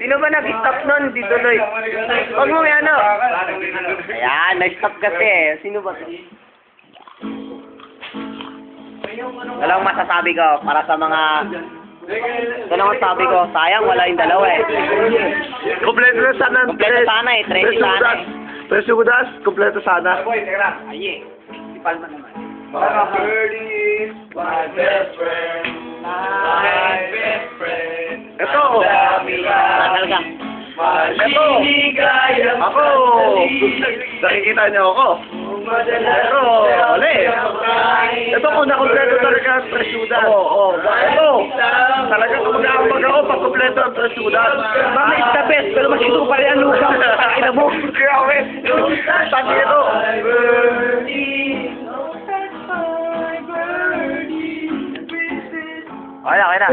Sino ba nag-stop nun? Di tuloy. Huwag mo may ano. Ayan, nag-stop kasi eh. Sino ba to? Dalawang masasabi ko para sa mga... Dalawang sabi ko, sayang wala yung dalawa eh. Kompleto na sana. ang Kompleto sana eh, tres tres sana Judas. eh. Tres Judas, kompleto sana. Boy, teka lang. Aye. Si Palma naman. Mga birdies, my best friend, my best friend. Ito. Ka. Ito. Ako. Nakikita niyo ako. Ito. Uli. Ito kung nakompleto talaga ang tres Judas. Oo. Ito. Talaga kung mag-aambag ako pag kompleto ang. Mama is the best, pero masito pa rin Okay na, okay na.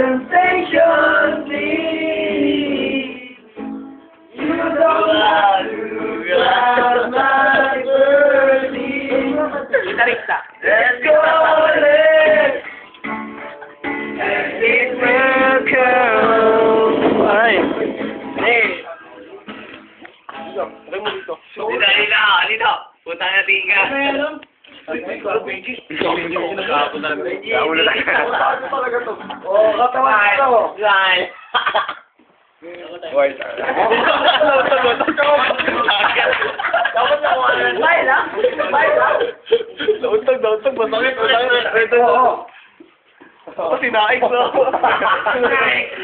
Gitarista. Let's go, let's it will come. Ay. Dito, dito, dito. Punta na tingga. Naulo na. Oh, katawan ito. Yan. Boy. Dapat na kuha na. Smile, ha? Smile, ha? Nauntog, nauntog. Masakit, masakit. Ito. Ako sinaik na.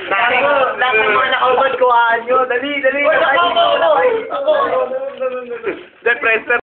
Lahat ng mga nakaubad ko, nyo. Dali, dali. Ako, ako, ako. Ako. Then, press